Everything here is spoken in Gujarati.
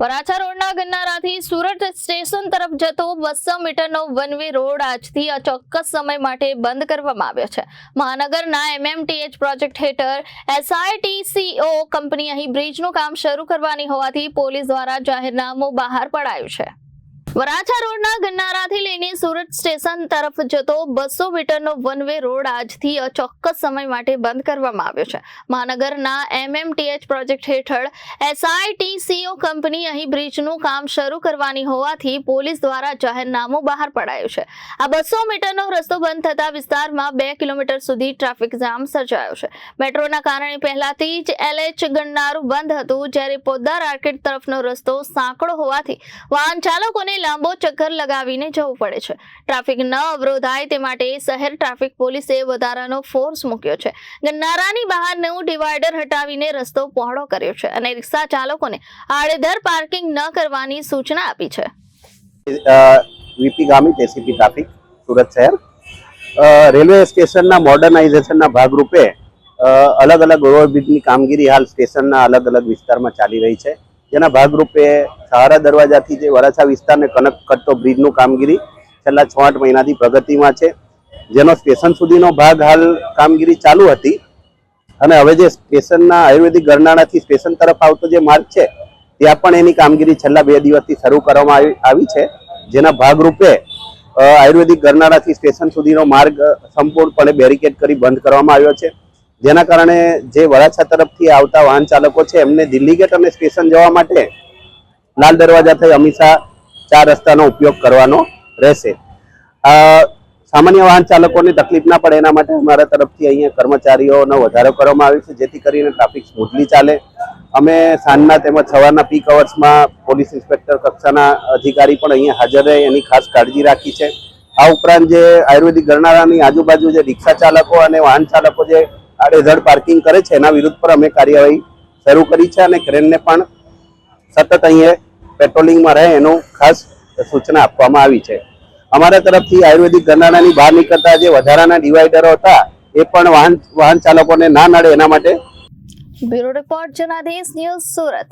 વરાછા રોડના ગન્નારાથી સુરત સ્ટેશન તરફ જતો બસો મીટરનો વન વે રોડ આજથી અચોક્કસ સમય માટે બંધ કરવામાં આવ્યો છે. મહાનગરના એમએમટીએચ પ્રોજેક્ટ હેઠળ એસઆઈટીસીઓ કંપની અહીં બ્રિજનું કામ શરૂ કરવાની હોવાથી પોલીસ દ્વારા જાહેરનામું બહાર પડાયું છે. વરાછા રોડના ગન્નારાથી લઈને સુરત સ્ટેશન તરફ જતો બસો મીટરનો વન વે રોડ આજથી અચોક્કસ સમય માટે બંધ કરવામાં આવ્યો છે. મહાનગરના એમએમટીએચ પ્રોજેક્ટ હેઠળ એસઆઈટીસીઓ કંપની અહીં બ્રિજનું કામ શરૂ કરવાની હોવાથી પોલીસ દ્વારા જાહેરનામું બહાર પડાયું છે. આ બસો મીટરનો રસ્તો બંધ થતા વિસ્તારમાં બે કિલોમીટર સુધી ટ્રાફિક જામ સર્જાયો છે. મેટ્રોના કારણે પહેલાથી જ એલએચ ગન્નારું બંધ હતું, જ્યારે પોદ્દાર આર્કેડ તરફનો રસ્તો સાંકડો હોવાથી વાહન ચાલકોને લાંબો ચક્કર લગાવીને જવું પડે છે. ટ્રાફિક ન અવરોધાય તે માટે શહેર ટ્રાફિક પોલીસે વધારાનો ફોર્સ મૂક્યો છે. ગન્નારાની બહારનું ડિવાઈડર હટાવીને રસ્તો પહોળો કર્યો છે અને રિક્ષા ચાલકોને આડેધર પાર્કિંગ ન કરવાની સૂચના આપી છે. VP Gamit ACP traffic, Surat શહેર. રેલવે સ્ટેશનના મોડર્નાઇઝેશનના ભાગરૂપે અલગ અલગ ઓવરબ્રિજની કામગીરી હાલ સ્ટેશનના અલગ અલગ વિસ્તારમાં ચાલી રહી છે. જેના ભાગરૂપે સહારા દરવાજાથી જે વરાછા વિસ્તારને કનેક્ટ કરતો બ્રિજનું કામગીરી છેલ્લા છ આઠ મહિનાથી પ્રગતિમાં છે. જેનો સ્ટેશન સુધીનો ભાગ હાલ કામગીરી ચાલુ હતી. અને હવે જે સ્ટેશનના આયુર્વેદિક ગરનાળાથી સ્ટેશન તરફ આવતો જે માર્ગ છે, ત્યાં પણ એની કામગીરી છેલ્લા બે દિવસથી શરૂ કરવામાં આવી છે. જેના ભાગરૂપે આયુર્વેદિક ગરનાળાથી સ્ટેશન સુધીનો માર્ગ સંપૂર્ણપણે બેરિકેડ કરી બંધ કરવામાં આવ્યો છે. જેના કારણે જે વરાછા તરફથી આવતા વાહન ચાલકો છે, એમને દિલ્હી ગેટ અને સ્ટેશન જવા માટે લાલ દરવાજા થઈ હંમેશા ચાર રસ્તાનો ઉપયોગ કરવાનો રહેશે. સામાન્ય વાહન ચાલકોને તકલીફ ના પડે એના માટે અમારા તરફથી અહીંયા કર્મચારીઓનો વધારો કરવામાં આવ્યો છે, જેથી કરીને ટ્રાફિક સ્મૂથલી ચાલે. અમે સાંજના તેમજ સવારના પીક અવર્સમાં પોલીસ ઇન્સ્પેક્ટર કક્ષાના અધિકારી પણ અહીંયા હાજર રહે, એની ખાસ કાળજી રાખી છે. આ ઉપરાંત જે આયુર્વેદિક ગરનાળાની આજુબાજુ જે રિક્ષા ચાલકો અને વાહન ચાલકો જે આડેધડ પાર્કિંગ કરે છે, એના વિરુદ્ધ પર અમે કાર્યવાહી શરૂ કરી છે અને ક્રેનને પણ સતત અહીંયા પેટ્રોલિંગમાં રહે એનું ખાસ સૂચના આપવામાં આવી છે. અમારા તરફથી આયુર્વેદિક ગરનાળાની બહાર નીકળતા જે વધારાના ડિવાઈડરો હતા, એ પણ વાહન વાહન ચાલકોને ના નડે એના માટે bureau report Janadesh news Surat.